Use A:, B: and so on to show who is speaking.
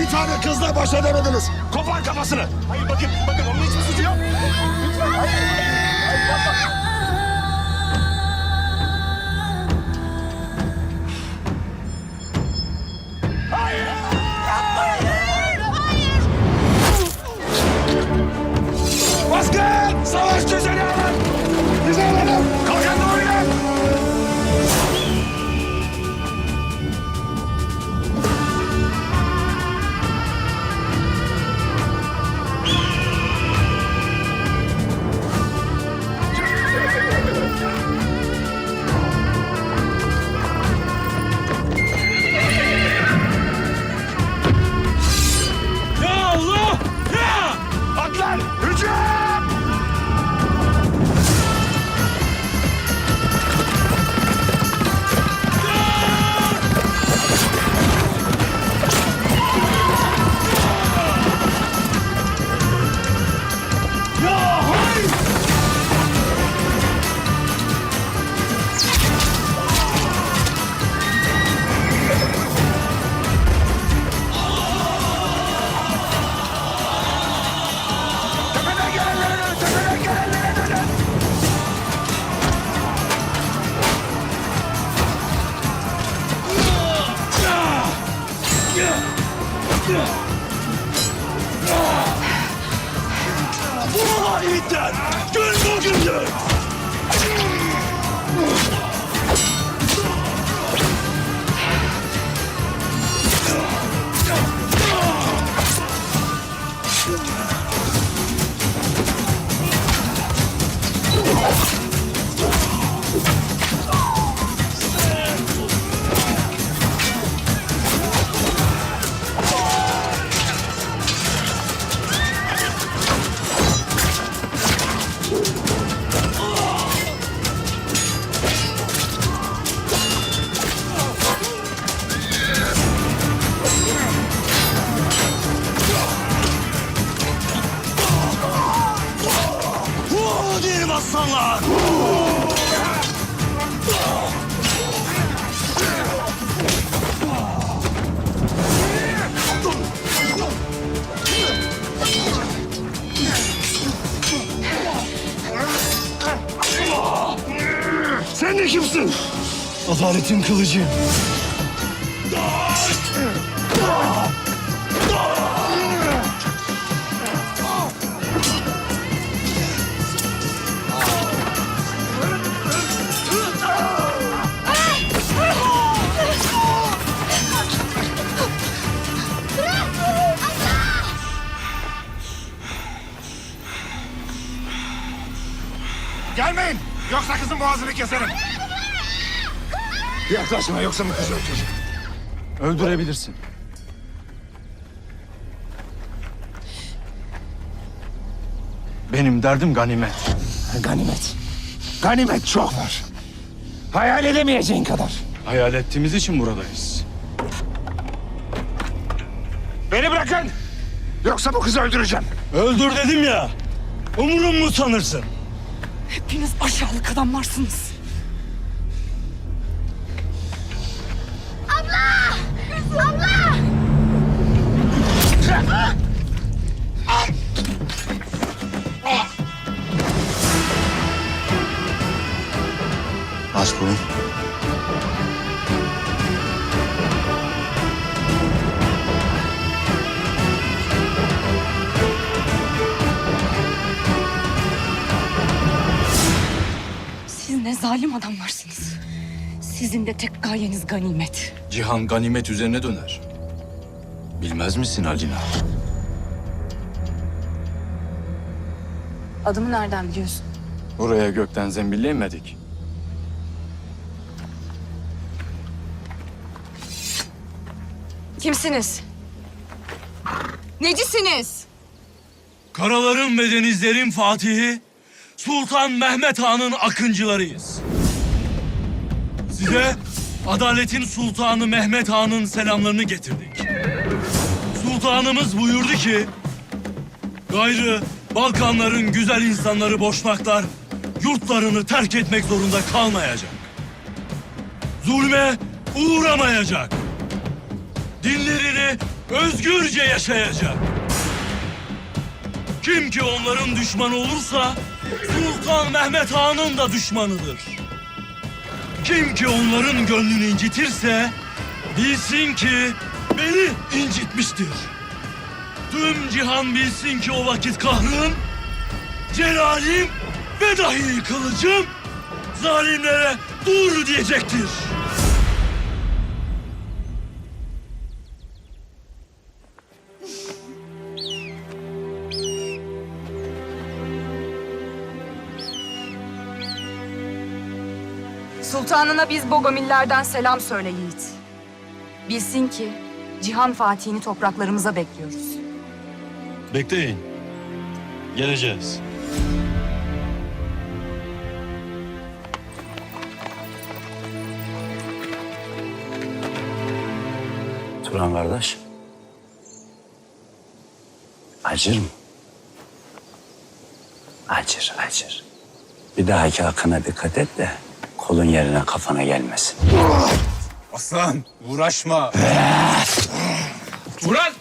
A: Bir tane kızla baş edemediniz.
B: Kopar kafasını. Hayır bakın, bakın onun hiçbir suçu yok. Lütfen, hayır. hayır, yapma.
A: Baskın! Savaş
B: Gülmeden! Gül bugündür!
A: De kimsin?
B: Adaletin kılıcı.
A: Kızın boğazını keserim. Yaklaşma yoksa bu kızı öldür.
B: Öldürebilirsin. Benim derdim ganimet.
A: Ganimet. Ganimet çok var. Hayal edemeyeceğin kadar.
B: Hayal ettiğimiz için buradayız.
A: Beni bırakın! Yoksa bu kızı öldüreceğim.
B: Öldür dedim ya. Umurum mu sanırsın?
C: Hepiniz aşağılık adamlarsınız.
B: Aç bunu.
C: Siz zalim adamlarsınız. Sizin de tek gayeniz ganimet.
D: Cihan ganimet üzerine döner. Bilmez misin Alina?
C: Adımı nereden biliyorsun?
D: Buraya gökten zembille inmedik.
C: Kimsiniz? Necisiniz?
B: Karaların ve denizlerin fatihi, Sultan Mehmet Han'ın akıncılarıyız. Size adaletin sultanı Mehmet Han'ın selamlarını getirdik. Sultanımız buyurdu ki, gayrı Balkanların güzel insanları boşnaklar yurtlarını terk etmek zorunda kalmayacak. Zulme uğramayacak. Dinlerini özgürce yaşayacak. Kim ki onların düşmanı olursa Sultan Mehmet Han'ın da düşmanıdır. Kim ki onların gönlünü incitirse bilsin ki beni incitmiştir. Tüm cihan bilsin ki o vakit kahrım, celalim ve dahi kılıcım zalimlere dur diyecektir.
C: Sultanına biz Bogomillerden selam söyle Yiğit. Bilsin ki Cihan Fatih'ini topraklarımıza bekliyoruz.
D: Bekleyin. Geleceğiz.
E: Turan kardeş. Acır mı? Acır, acır. Bir dahaki akına dikkat et de kolun yerine kafana gelmesin.
F: Aslan uğraşma. Vural!